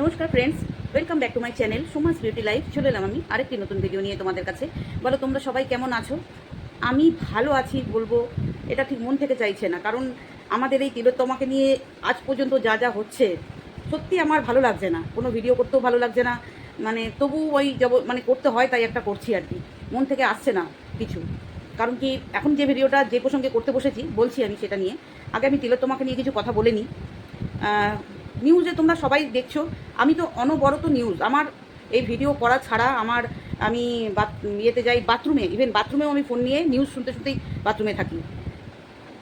নমস্কার friends welcome back to my channel Suma's beauty life চলে এলাম আমি আরেকটি নতুন ভিডিও নিয়ে তোমাদের কাছে। বলো, তোমরা সবাই কেমন আছো? আমি ভালো আছি বলব, এটা ঠিক মন থেকে চাইছে না, কারণ আমাদের এই তিলোত্তমাকে নিয়ে আজ পর্যন্ত যা যা হচ্ছে, সত্যি আমার ভালো লাগছে না। কোনো ভিডিও করতেও ভালো লাগছে না মানে তবু ওই যাব মানে করতে হয় তাই একটা করছি আর কি। মন থেকে আসছে না কিছু। কারণ কি, এখন যে ভিডিওটা যে প্রসঙ্গে করতে বসেছি, বলছি আমি সেটা নিয়ে। আগে আমি তিলোত্তমাকে নিয়ে কিছু কথা বলে নিই। নিউজে তোমরা সবাই দেখছ। আমি তো অনবরত নিউজ। আমার এই ভিডিও করা ছাড়া আমার আমি ইয়েতে যাই, বাথরুমে ইভেন বাথরুমেও আমি ফোন নিয়ে নিউজ শুনতে শুনতেই বাথরুমে থাকি।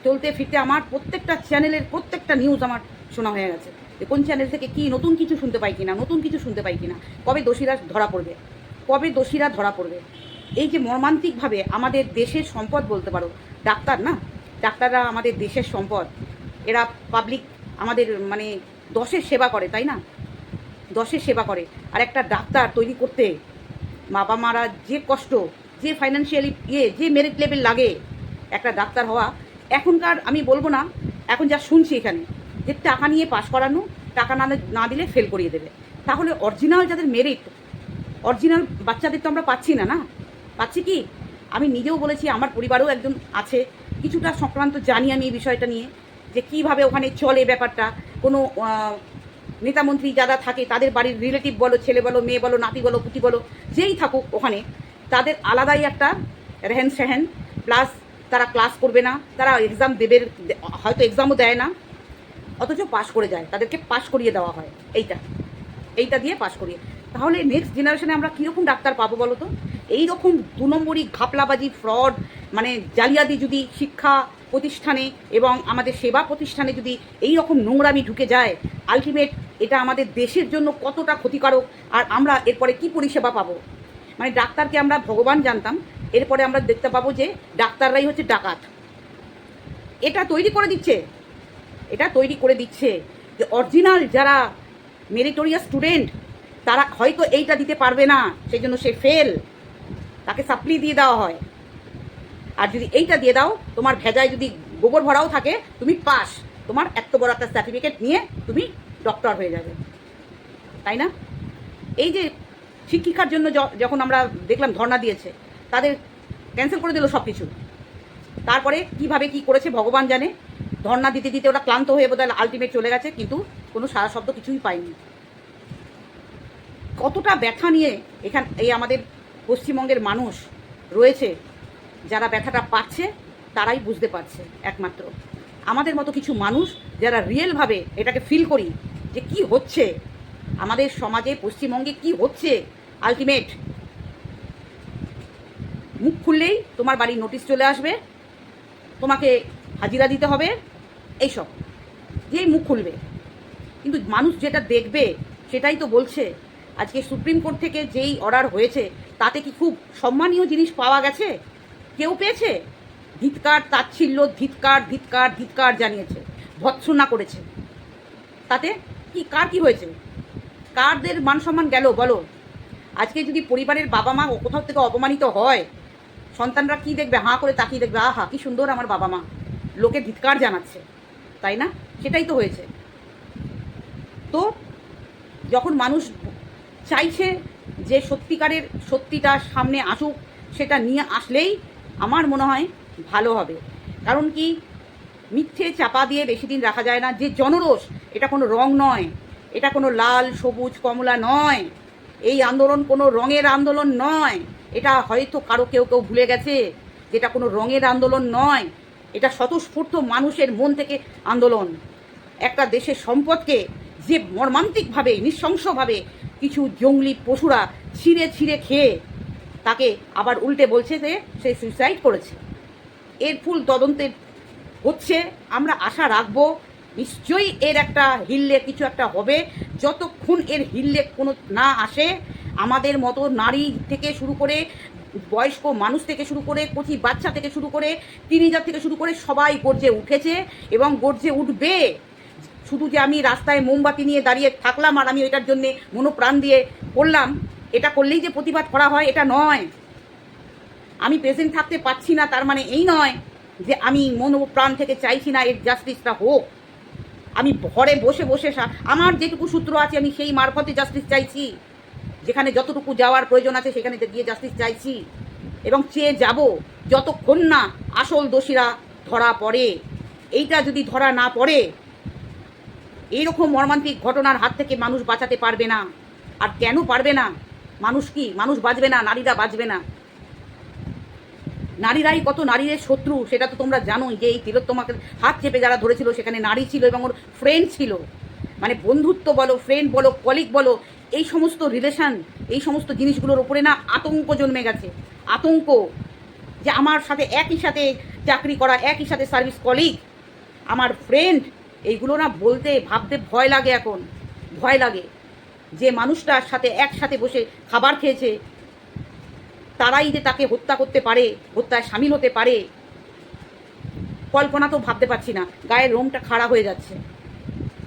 চলতে ফিরতে আমার প্রত্যেকটা চ্যানেলের প্রত্যেকটা নিউজ আমার শোনা হয়ে গেছে। যে কোন চ্যানেল থেকে কি, নতুন কিছু শুনতে পাই কিনা, নতুন কিছু শুনতে পাই কিনা, কবে দোষীরা ধরা পড়বে, কবে দোষীরা ধরা পড়বে। এই যে মর্মান্তিকভাবে আমাদের দেশের সম্পদ বলতে পারো, ডাক্তার না? ডাক্তাররা আমাদের দেশের সম্পদ। এরা পাবলিক আমাদের মানে দশের সেবা করে, তাই না? দশের সেবা করে। আর একটা ডাক্তার তৈরি করতে, বাবা মারা যে কষ্ট, যে ফাইন্যান্সিয়ালি ইয়ে যে মেরিট লেভেল লাগে একটা ডাক্তার হওয়া, এখনকার আমি বলব না, এখন যা শুনছি এখানে, যে টাকা নিয়ে পাশ করানো, টাকা না না দিলে ফেল করিয়ে দেবে। তাহলে অরিজিনাল যাদের মেরিট অরিজিনাল বাচ্চাদের তো আমরা পাচ্ছি না না? পাচ্ছি কি? আমি নিজেও বলেছি, আমার পরিবারেও একজন আছে, কিছুটা সংক্রান্ত জানি আমি এই বিষয়টা নিয়ে। যে কীভাবে ওখানে চলে ব্যাপারটা। কোনো নেতামন্ত্রী যারা থাকে, তাদের বাড়ির রিলেটিভ বলো, ছেলে বলো, মেয়ে বলো, নাতি বলো, পুতি বলো, যেই থাকুক ওখানে, তাদের আলাদাই একটা রেহেন সেহেন। প্লাস তারা ক্লাস করবে না, তারা এক্সাম দেবে, হয়তো এক্সামও দেয় না। অথচ পাশ করে যায়, তাদেরকে পাশ করিয়ে দেওয়া হয়, এইটা। এইটা দিয়ে পাশ করিয়ে। তাহলে নেক্সট জেনারেশনে আমরা কীরকম ডাক্তার পাবো বলো তো? এইরকম দু নম্বরই ঘাপলাবাজি ফ্রড মানে জালিয়াতি যদি শিক্ষা প্রতিষ্ঠানে এবং আমাদের সেবা প্রতিষ্ঠানে যদি এই রকম নোংরামি ঢুকে যায় আলটিমেট এটা আমাদের দেশের জন্য কতটা ক্ষতিকারক আর আমরা এরপরে কি পরিষেবা পাবো? মানে ডাক্তারকে আমরা ভগবান জানতাম, এরপরে আমরা দেখতে পাবো যে ডাক্তাররাই হচ্ছে ডাকাত। এটা তৈরি করে দিচ্ছে। এটা তৈরি করে দিচ্ছে যে অরিজিনাল যারা মেরিটোরিয়াস স্টুডেন্ট তারা হয়তো এইটা দিতে পারবে না, সেই জন্য সে ফেল তাকে সাপ্লি দিয়ে দেওয়া হয়। আর যদি এইটা দিয়ে দাও, তোমার ভেজায় যদি গোবর ভরাও থাকে, তুমি পাস। তোমার এত বড় একটা সার্টিফিকেট নিয়ে তুমি ডক্টর হয়ে যাবে। তাই না? এই যে শিক্ষিকার জন্য যখন আমরা দেখলাম ধর্ণা দিয়েছে, তাদের ক্যান্সেল করে দিল সব কিছু তারপরে কীভাবে কি করেছে ভগবান জানে? ধর্ণা দিতে দিতে ওরা ক্লান্ত হয়ে বোধহয় আলটিমেট চলে গেছে, কিন্তু কোনো সারা শব্দ কিছুই পায়নি। কতটা ব্যথা নিয়ে এখান এই আমাদের পশ্চিমবঙ্গের মানুষ রয়েছে যারা ব্যথাটা পাচ্ছে, তারাই বুঝতে পারছে একমাত্র। আমাদের মতো কিছু মানুষ যারা রিয়েলভাবে এটাকে ফিল করি যে কি হচ্ছে, আমাদের সমাজে, পশ্চিমবঙ্গে কি হচ্ছে আলটিমেট মুখ খুললেই তোমার বাড়ির নোটিশ চলে আসবে, তোমাকে হাজিরা দিতে হবে, এইসব। যেই মুখ খুলবে। কিন্তু মানুষ যেটা দেখবে, সেটাই তো বলছে। আজকে সুপ্রিম কোর্ট থেকে যেই অর্ডার হয়েছে, তাতে কি খুব সম্মানীয় জিনিস পাওয়া গেছে? কেউ পেয়েছে? ধিৎকার, তাচ্ছিল্য, ধিৎকার ধিৎকার ধিৎকার জানিয়েছে। ভৎসনা করেছে। তাতে কি, কার কি হয়েছে? কারদের মান সম্মান গেল, বলো। আজকে যদি পরিবারের বাবা মা কোথাও থেকে অপমানিত হয়, সন্তানরা কি দেখবে? হাঁ করে তাকিয়ে দেখবে, আহা, কি সুন্দর আমার বাবা মা লোকে ধিৎকার জানাচ্ছে। তাই না? সেটাই তো হয়েছে। তো যখন মানুষ চাইছে যে সত্যিকারের সত্যিটা সামনে আসুক, সেটা নিয়ে আসলেই আমার মনে হয় ভালো হবে। কারণ কি, মিথ্যে চাপা দিয়ে বেশি দিন রাখা যায় না। যে জনরোষ, এটা কোনো রং নয়। এটা কোনো লাল, সবুজ, কমলা নয়। এই আন্দোলন কোনো রঙের আন্দোলন নয়। এটা হয়তো কারও কেউ কেউ ভুলে গেছে যেটা কোনো রঙের আন্দোলন নয়। এটা স্বতঃস্ফূর্ত মানুষের মন থেকে আন্দোলন। একটা দেশের সম্পদকে যে মর্মান্তিকভাবে, নৃশংসভাবে কিছু জঙ্গলি পশুরা ছিঁড়ে ছিঁড়ে খেয়ে তাকে আবার উল্টে বলছে যে সে সুইসাইড করেছে। এর ফুল তদন্তের হচ্ছে, আমরা আশা রাখব, নিশ্চয়ই এর একটা হিললে কিছু একটা হবে। যতক্ষণ এর হিললে কোনো না আসে, আমাদের মতো নারী থেকে শুরু করে, বয়স্ক মানুষ থেকে শুরু করে, কচি বাচ্চা থেকে শুরু করে টিনেজার থেকে শুরু করে সবাই গর্জে উঠেছে এবং গর্জে উঠবে। শুধু যে আমি রাস্তায় মোমবাতি নিয়ে দাঁড়িয়ে থাকলাম আর আমি এটার জন্যে মনোপ্রাণ দিয়ে করলাম এটা করলেই যে প্রতিবাদ করা হয়, এটা নয়। আমি প্রেজেন্ট থাকতে পারছি না, তার মানে এই নয় যে আমি মনোপ্রাণ থেকে চাইছি না, এর জাস্টিসটা হোক। আমি ঘরে বসে বসে আমার যেটুকু সূত্র আছে, আমি সেই মারফতে জাস্টিস চাইছি। যেখানে যতটুকু যাওয়ার প্রয়োজন আছে, সেখানে গিয়ে জাস্টিস চাইছি। এবং চেয়ে যাব যতক্ষণ না আসল দোষীরা ধরা পড়ে। এইটা যদি ধরা না পড়ে, এইরকম মর্মান্তিক ঘটনার হাত থেকে মানুষ বাঁচাতে পারবে না। আর কেন পারবে না? মানুষ কি? মানুষ বাঁচবে না, নারীরা বাঁচবে না। নারীরাই কত নারীদের শত্রু, সেটা তো তোমরা জানোই যে এই তিলোত্তমাকে হাত চেপে যারা ধরেছিল, সেখানে নারী ছিল এবং ওর ফ্রেন্ড ছিল। মানে বন্ধুত্ব বলো ফ্রেন্ড বলো কলিগ বলো, এই সমস্ত রিলেশন এই সমস্ত জিনিসগুলোর উপরে না আতঙ্ক জন্মে গেছে। আতঙ্ক যে আমার সাথে একই সাথে চাকরি করা, একই সাথে সার্ভিস কলিগ আমার ফ্রেন্ড এইগুলো না বলতে, ভাবতে ভয় লাগে এখন, ভয় লাগে। যে মানুষটার সাথে একসাথে বসে খাবার খেয়েছে, তারাই যে তাকে হত্যা করতে পারে, হত্যায় সামিল হতে পারে, কল্পনা তো ভাবতে পারছি না, গায়ের রোমটা খাড়া হয়ে যাচ্ছে।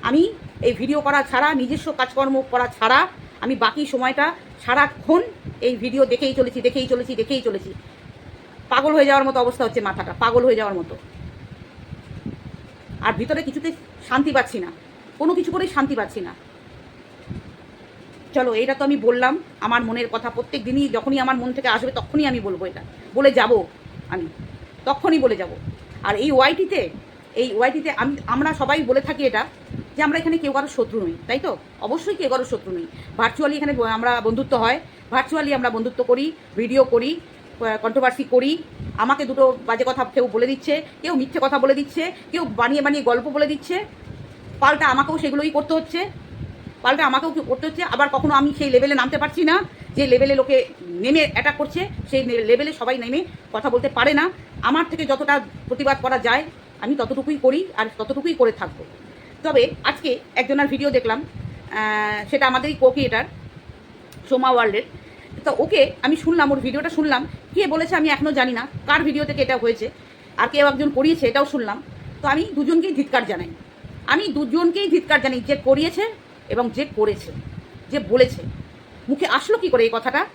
আমি এই ভিডিও করা ছাড়া, নিজস্ব কাজকর্ম করা ছাড়া, আমি বাকি সময়টা সারাক্ষণ এই ভিডিও দেখেই চলেছি দেখেই চলেছি দেখেই চলেছি। পাগল হয়ে যাওয়ার মতো অবস্থা হচ্ছে মাথাটা, পাগল হয়ে যাওয়ার মতো। আর ভিতরে কিছুতে শান্তি পাচ্ছি না, কোনো কিছু করেই শান্তি পাচ্ছি না। চলো, এটা তো আমি বললাম, আমার মনের কথা প্রত্যেক দিনই যখনই আমার মন থেকে আসবে তখনই আমি বলব এটা। বলে যাব আমি, তখনই বলে যাব। আর এই ওয়াইটিতে এই ওয়াইটিতে আমি, আমরা সবাই বলে থাকি এটা, যে আমরা এখানে কেউ কারোর শত্রু নই, তাই তো? অবশ্যই কেউ কারোর শত্রু নই। ভার্চুয়ালি এখানে আমরা বন্ধুত্ব হয়। ভার্চুয়ালি আমরা বন্ধুত্ব করি ভিডিও করি কন্ট্রোভার্সি করি। আমাকে দুটো বাজে কথা কেউ বলে দিচ্ছে, কেউ মিথ্যে কথা বলে দিচ্ছে, কেউ বানিয়ে বানিয়ে গল্প বলে দিচ্ছে। পাল্টা আমাকেও সেগুলোই করতে হচ্ছে। পাল্টা আমাকেও কি করতে হচ্ছে? আবার কখনো আমি সেই লেভেলে নামতে পারছি না, যে লেভেলে লোকে নেমে অ্যাটাক করছে, সেই লেভেলে সবাই নেমে কথা বলতে পারে না। আমার থেকে যতটা প্রতিবাদ করা যায়, আমি ততটুকুই করি আর ততটুকুই করে থাকব। তবে আজকে একজনের ভিডিও দেখলাম সেটা আমাদেরই কো ক্রিয়েটার সোমা ওয়ার্ল্ডের। তো ওকে আমি শুনলাম, ওর ভিডিওটা শুনলাম। কে বলেছে আমি এখনও জানি না, কার ভিডিও থেকে এটা হয়েছে, আর কেউ একজন করিয়েছে এটাও শুনলাম। তো আমি দুজনকেই ধিৎকার জানাই। আমি দুজনকেই ধিৎকার জানি যে করিয়েছে এবং যে করেছে, যে বলেছে, মুখে আসলো কি করে এই কথাটা?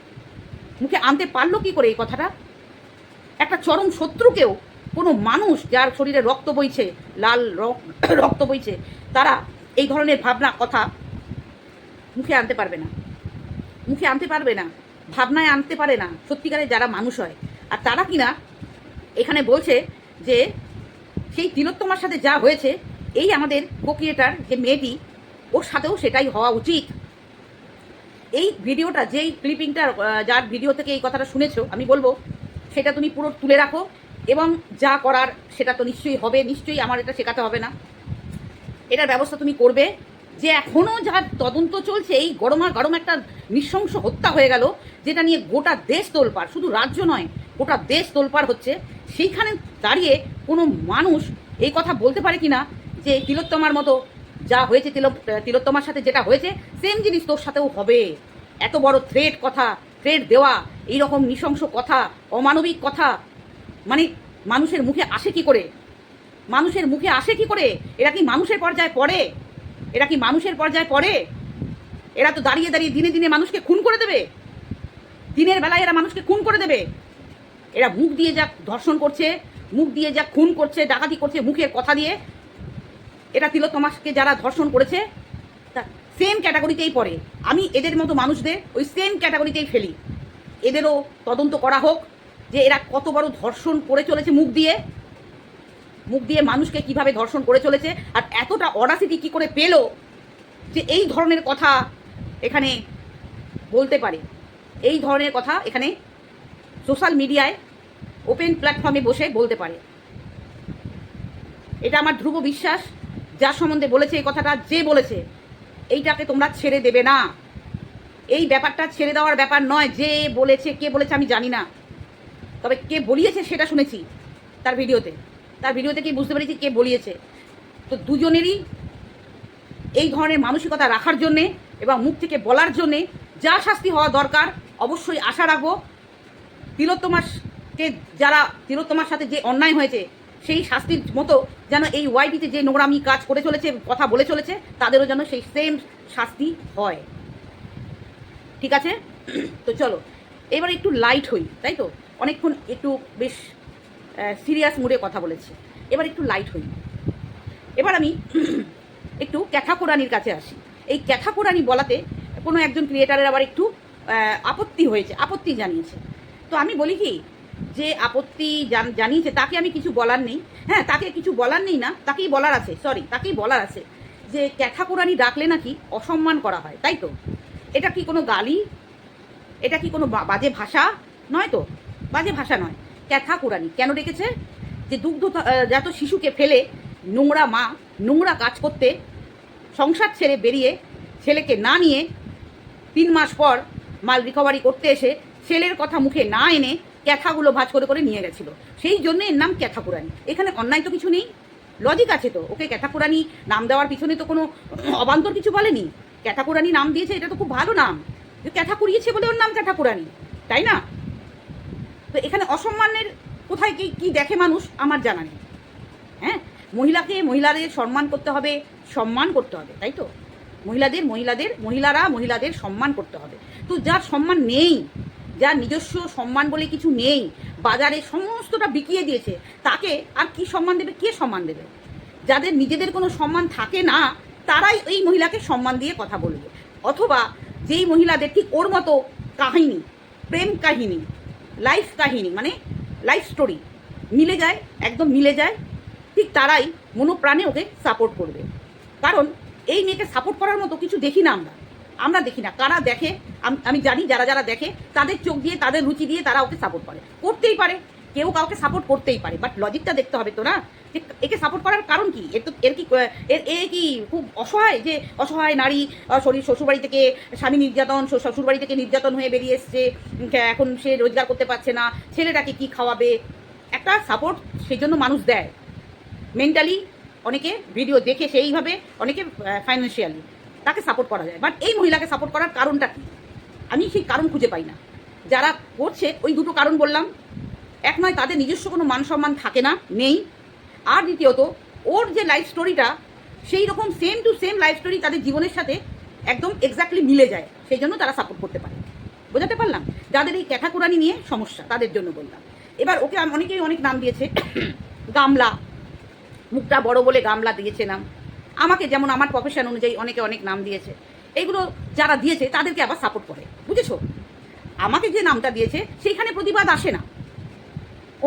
মুখে আনতে পারল কি করে এই কথাটা? একটা চরম শত্রুকেও কোনো মানুষ যার শরীরে রক্ত বইছে, লাল রক্ত বইছে, তারা এই ধরনের ভাবনা, কথা মুখে আনতে পারবে না। মুখে আনতে পারবে না, ভাবনায় আনতে পারে না সত্যিকারে যারা মানুষ হয়। আর তারা কিনা এখানে বলছে যে, সেই তিলোত্তমার সাথে যা হয়েছে, এই আমাদের কোকিয়েটার যে মেয়েটি ওর সাথেও সেটাই হওয়া উচিত। এই ভিডিওটা, যেই ক্লিপিংটা যার ভিডিও থেকে এই কথাটা শুনেছো, আমি বলব, সেটা তুমি পুরো তুলে রাখো এবং যা করার সেটা তো নিশ্চয়ই হবে, নিশ্চয়ই আমার এটা শেখাতে হবে না। এটার ব্যবস্থা তুমি করবে যে এখনও যা তদন্ত চলছে, এই গরমা গরম একটা নৃশংস হত্যা হয়ে গেল, যেটা নিয়ে গোটা দেশ তোলপাড়, শুধু রাজ্য নয়, গোটা দেশ তোলপাড় হচ্ছে, সেইখানে দাঁড়িয়ে কোনো মানুষ এই কথা বলতে পারে কি না যে তিলোত্তমার মতো যা হয়েছে তিলক তিলোত্তমার সাথে যেটা হয়েছে সেম জিনিস তোর সাথেও হবে। এত বড় থ্রেট কথা থ্রেট দেওয়া, এইরকম নৃশংস কথা, অমানবিক কথা। মানে মানুষের মুখে আসে কি করে? মানুষের মুখে আসে কি করে? এরা কি মানুষের পর্যায়ে পড়ে? এরা কি মানুষের পর্যায়ে পড়ে? এরা তো দাঁড়িয়ে দাঁড়িয়ে দিনে দিনে মানুষকে খুন করে দেবে। দিনের বেলায় এরা মানুষকে খুন করে দেবে। এরা মুখ দিয়ে যা ধর্ষণ করছে, মুখ দিয়ে যা খুন করছে, ডাকাতি করছে, মুখের কথা দিয়ে এটা তিলোত্তমাকে যারা ধর্ষণ করেছে সেম ক্যাটাগরিতেই পড়ে। আমি এদের মতো মানুষদের ওই সেম ক্যাটাগরিতেই ফেলি। এদেরও তদন্ত করা হোক যে এরা কত বড় ধর্ষণ করে চলেছে মুখ দিয়ে। মুখ দিয়ে মানুষকে কীভাবে ধর্ষণ করে চলেছে। আর এতটা অডাসিটি কি করে পেল যে এই ধরনের কথা এখানে বলতে পারে। এই ধরনের কথা এখানে সোশ্যাল মিডিয়ায় ওপেন প্ল্যাটফর্মে বসে বলতে পারে। এটা আমার ধ্রুব বিশ্বাস। যার সম্বন্ধে বলেছে, এই কথাটা যে বলেছে, এইটাকে তোমরা ছেড়ে দেবে না। এই ব্যাপারটা ছেড়ে দেওয়ার ব্যাপার নয়, যে বলেছে, কে বলেছে আমি জানি না। তবে কে বলিয়েছে সেটা শুনেছি তার ভিডিওতে। তার ভিডিও থেকেই বুঝতে পেরেছি কে বলিয়েছে? তো দুজনেরই এই ধরনের মানসিকতা রাখার জন্যে এবং মুখ থেকে বলার জন্যে যা শাস্তি হওয়া দরকার, অবশ্যই আশা রাখব। তিলোত্তমাকে যারা, তিলোত্তমার সাথে যে অন্যায় হয়েছে সেই শাস্তির মতো যেন এই ওয়াইটিতে যে নোংরামি কাজ করে চলেছে, কথা বলে চলেছে, তাদেরও যেন সেই সেম শাস্তি হয়। ঠিক আছে? তো চলো, এবার একটু লাইট হই, তাই তো? অনেকক্ষণ একটু বেশ সিরিয়াস মুডে কথা বলেছি। এবার একটু লাইট হই। এবার আমি একটু ক্যাথা কোরআনির কাছে আসি। এই ক্যাথা কোরআনি বলাতে কোনো একজন ক্রিয়েটারের আবার একটু আপত্তি হয়েছে, আপত্তি জানিয়েছে। তো আমি বলি কি যে আপত্তি জান- জানিয়েছে, তাকে আমি কিছু বলার নেই। হ্যাঁ তাকে কিছু বলার নেই না, তাকেই বলার আছে সরি তাকেই বলার আছে যে ক্যাথা কোরআনি ডাকলে নাকি অসম্মান করা হয়, তাই তো? এটা কি কোনো গালি? এটা কি কোনো বাজে ভাষা? নয় তো? বাজে ভাষা নয়। ক্যাথা কোরআনি কেন ডেকেছে? যে দুগ্ধ যত শিশুকে ফেলে নোংরা মা, নোংরা কাজ করতে, সংসার ছেড়ে বেরিয়ে ছেলেকে না নিয়ে তিন মাস পর মাল রিকভারি করতে এসে ছেলের কথা মুখে না এনে ক্যাথাগুলো ভাজ করে করে নিয়ে গেছিল। সেই জন্য এর নাম ক্যাথা পুরানি এখানে অন্যায় তো কিছু নেই। লজিক আছে তো। ওকে ক্যাথা পুরানি নাম দেওয়ার পিছনে তো কোনো অবান্তর কিছু বলেনি। ক্যাথা পুরানি নাম দিয়েছে, এটা তো খুব ভালো নাম। যে ক্যাথা কুড়িয়েছে বলে ওর নাম ক্যাথা পুরানি তাই না? তো এখানে অসম্মানের কোথায় কি কি দেখে মানুষ? আমার জানা নেই। হ্যাঁ? মহিলাকে মহিলাদের সম্মান করতে হবে, সম্মান করতে হবে, তাই তো? মহিলাদের মহিলাদের, মহিলারা মহিলাদের সম্মান করতে হবে। তো যার সম্মান নেই যার নিজস্ব সম্মান বলে কিছু নেই, বাজারে সমস্তটা বিকিয়ে দিয়েছে, তাকে আর কি সম্মান দেবে, কে সম্মান দেবে? যাদের নিজেদের কোনো সম্মান থাকে না, তারাই এই মহিলাকে সম্মান দিয়ে কথা বলবে। অথবা যেই মহিলাদের ঠিক ওর মতো কাহিনী, প্রেম কাহিনী লাইফ কাহিনী মানে লাইফ স্টোরি মিলে যায়, একদম মিলে যায়, ঠিক তারাই মনোপ্রাণে ওকে সাপোর্ট করবে। কারণ এই মেয়েকে সাপোর্ট করার মতো কিছু দেখি না আমরা। আমরা দেখি না। কারা দেখে? আমি জানি যারা যারা দেখে, তাদের চোখ দিয়ে, তাদের রুচি দিয়ে তারা ওকে সাপোর্ট করে। করতেই পারে। কেউ কাউকে সাপোর্ট করতেই পারে। বাট লজিকটা দেখতে হবে তো না? যে একে সাপোর্ট করার কারণ কি? এর তো, এর কি, এর, এ কি খুব অসহায় যে অসহায় নারী শরীর, শ্বশুরবাড়ি থেকে স্বামী নির্যাতন শ্বশুরবাড়ি থেকে নির্যাতন হয়ে বেরিয়ে এসছে এখন সে রোজগার করতে পারছে না, ছেলেটাকে কি খাওয়াবে? একটা সাপোর্ট সেই জন্য মানুষ দেয়। মেন্টালি অনেকে ভিডিও দেখে সেইভাবে, অনেকে ফাইন্যান্সিয়ালি তাকে সাপোর্ট করা যায়। বাট এই মহিলাকে সাপোর্ট করার কারণটা কি? আমি সেই কারণ খুঁজে পাই না। যারা করছে, ওই দুটো কারণ বললাম। এক নয়, তাদের নিজস্ব কোনো মান সম্মান থাকে না, নেই। আর দ্বিতীয়ত, ওর যে লাইফ স্টোরিটা সেই রকম same to same life story তাদের জীবনের সাথে একদম এক্স্যাক্টলি মিলে যায়। সেই জন্য তারা সাপোর্ট করতে পারে। বোঝাতে পারলাম? যাদের এই ক্যাথাকুরানি নিয়ে সমস্যা, তাদের জন্য বললাম। এবার ওকে অনেকেই অনেক নাম দিয়েছে। গামলা। মুখটা বড় বলে গামলা দিয়েছে নাম। আমাকে যেমন আমার প্রফেশন অনুযায়ী অনেকে অনেক নাম দিয়েছে এইগুলো যারা দিয়েছে তাদেরকে আবার সাপোর্ট করে, বুঝেছ? আমাকে যে নামটা দিয়েছে, সেইখানে প্রতিবাদ আসে না।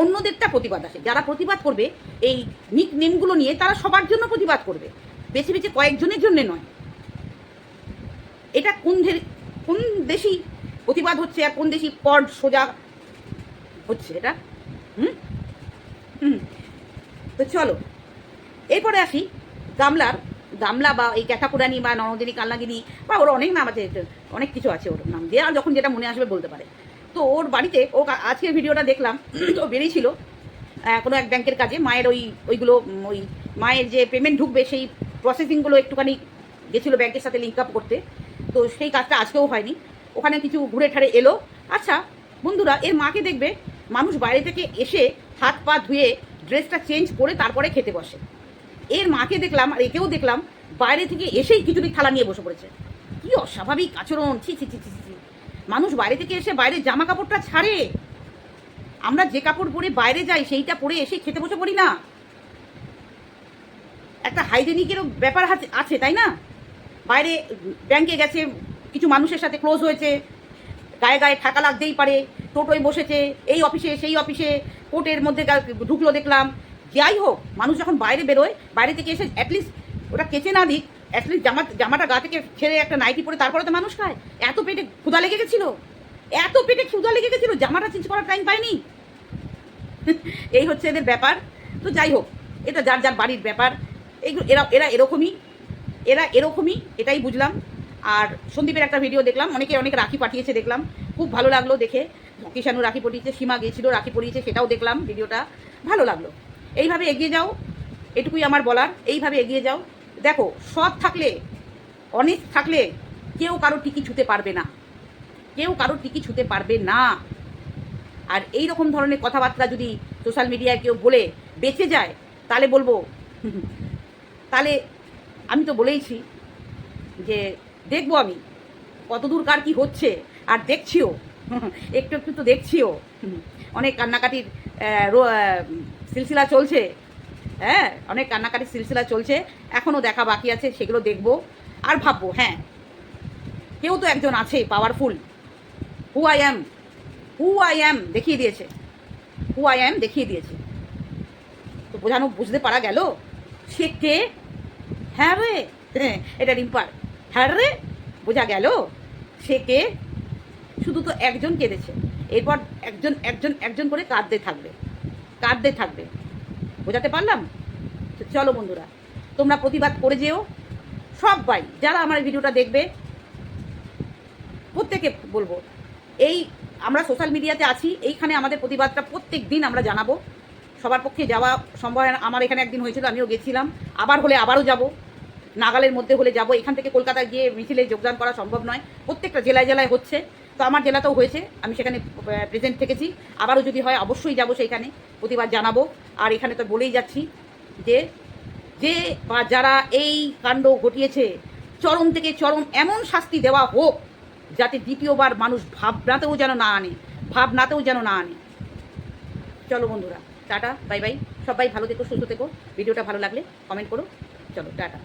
অন্যদেরটা প্রতিবাদ আসে। যারা প্রতিবাদ করবে, এই নিক নেমগুলো নিয়ে তারা সবার জন্য প্রতিবাদ করবে। বেছে বেছে কয়েকজনের জন্য নয়। এটা কোন কোন দেশি প্রতিবাদ হচ্ছে আর কোন দেশি পড সোজা হচ্ছে এটা? হুম? হুম। তো চলো, এরপরে আসি। গামলার, গামলা বা এই ক্যাঠাপুরানি বা ননদিনী কালনাগিনী বা ওর অনেক নাম আছে, অনেক কিছু আছে ওর নাম দিয়ে, আর যখন যেটা মনে আসবে বলতে পারে। তো ওর বাড়িতে, ও আজকের ভিডিওটা দেখলাম, ও বেরিয়েছিল কোনো এক ব্যাংকের কাজে, মায়ের ওই, ওইগুলো ওই মায়ের যে পেমেন্ট ঢুকবে, সেই প্রসেসিংগুলো একটুখানি গেছিল ব্যাংকের সাথে লিঙ্ক আপ করতে। তো সেই কাজটা আজকেও হয়নি। ওখানে কিছু ঘুরে ঠারে এলো। আচ্ছা বন্ধুরা, এর মাকে দেখবে, মানুষ বাইরে থেকে এসে হাত পা ধুয়ে ড্রেসটা চেঞ্জ করে তারপরে খেতে বসে। এর মাকে দেখলাম আর একেও দেখলাম বাইরে থেকে এসেই খিচুড়ি থালা নিয়ে বসে পড়েছে। কি অস্বাভাবিক আচরণ ছি ছি ছি ছি ছি, মানুষ বাইরে থেকে এসে বাইরে জামা কাপড়টা ছাড়ে। আমরা যে কাপড় পরে বাইরে যাই সেইটা পরে এসে খেতে বসে পড়ি না। একটা হাইজেনিকেরও ব্যাপার আছে তাই না? বাইরে ব্যাংকে গেছে কিছু মানুষের সাথে ক্লোজ হয়েছে গায়ে গায়ে ঠাকা লাগতেই পারে টোটোয় বসেছে এই অফিসে সেই অফিসে কোর্টের মধ্যে ঢুকলো দেখলাম যাই হোক, মানুষ যখন বাইরে বেরোয়, বাইরে থেকে এসে অ্যাটলিস্ট ওটা কেচে না দিক অ্যাটলিস্ট জামা জামাটা গা থেকে ছেড়ে একটা নাইটি পরে তারপরে তো মানুষ খায়। এত পেটে ক্ষুদা লেগে গেছিল। এত পেটে ক্ষুদা লেগে গেছিল, জামাটা চেঞ্জ করার টাইম পায়নি এই হচ্ছে এদের ব্যাপার। তো যাই হোক, এটা যার যার বাড়ির ব্যাপার। এইগুলো এরা এরা এরকমই এরা এরকমই, এটাই বুঝলাম। আর সন্দীপের একটা ভিডিও দেখলাম, অনেকে, অনেক রাখি পাঠিয়েছে দেখলাম। খুব ভালো লাগল দেখে। কিষানু রাখি পটিয়েছে সীমা গিয়েছিল রাখি পরিয়েছে সেটাও দেখলাম ভিডিওটা ভালো লাগল। এইভাবে এগিয়ে যাও, এটুকুই আমার বলার, এইভাবে এগিয়ে যাও। দেখো, সৎ থাকলে অনেস্ট থাকলে কেউ কারও টিকি ছুতে পারবে না। কেউ কারও টিকি ছুতে পারবে না। আর এই রকম ধরনের কথাবার্তা যদি সোশ্যাল মিডিয়ায় কেউ বলে, বেঁচে যায়, তাহলে বলব, তাহলে আমি তো বলেইছি যে, দেখব আমি, কতদূর কার কি হচ্ছে, আর দেখছিও, একটু একটু তো দেখছিও। অনেক কান্নাকাটির সিলসিলা চলছে। হ্যাঁ অনেক কান্নাকাটির সিলসিলা চলছে। এখনও দেখা বাকি আছে সেগুলো দেখব। আর ভাববো হ্যাঁ কেউ তো একজন আছে powerful who I am who I am দেখিয়ে দিয়েছে। হু আই অ্যাম দেখিয়ে দিয়েছে। তো বোঝানো বুঝতে পারা গেল? সে কে? হ্যাঁ রে। হ্যাঁ, এটা রিম্পার। হ্যাঁ রে বোঝা গেল? সে কে? শুধু তো একজন কেঁদেছে। এরপর একজন একজন একজন করে কাঁদতে থাকবে। কাঁদতে থাকবে। বোঝাতে পারলাম? চলো বন্ধুরা, তোমরা প্রতিবাদ করে যেও। সবাই যারা আমার ভিডিওটা দেখবে, প্রত্যেকে বলব, এই আমরা সোশ্যাল মিডিয়াতে আছি, এইখানে আমাদের প্রতিবাদটা প্রত্যেক দিন আমরা জানাব। সবার পক্ষে যাওয়া সম্ভব। আমার এখানে একদিন হয়েছিল, আমিও গেছিলাম। আবার হলে আবারও যাব। নাগালের মধ্যে হলে যাব। এখান থেকে কলকাতায় গিয়ে মিছিলে যোগদান করা সম্ভব নয়। প্রত্যেকটা জেলায় জেলায় হচ্ছে। তো আমার জেলাতেও হয়েছে, আমি সেখানে প্রেজেন্ট থেকেছি। আবারও যদি হয়, অবশ্যই যাব সেইখানে প্রতিবাদ জানাব। আর এখানে তো বলেই যাচ্ছি যে যে বা যারা এই কাণ্ড ঘটিয়েছে, চরম থেকে চরম এমন শাস্তি দেওয়া হোক, যাতে দ্বিতীয়বার মানুষ ভাবনাতেও যেন না আনে, ভাবনাতেও যেন না আনে। চলো বন্ধুরা, টাটা, বাই বাই। সবাই ভালো থেকো, সুস্থ থেকো। ভিডিওটা ভালো লাগলে কমেন্ট করো। চলো, টাটা।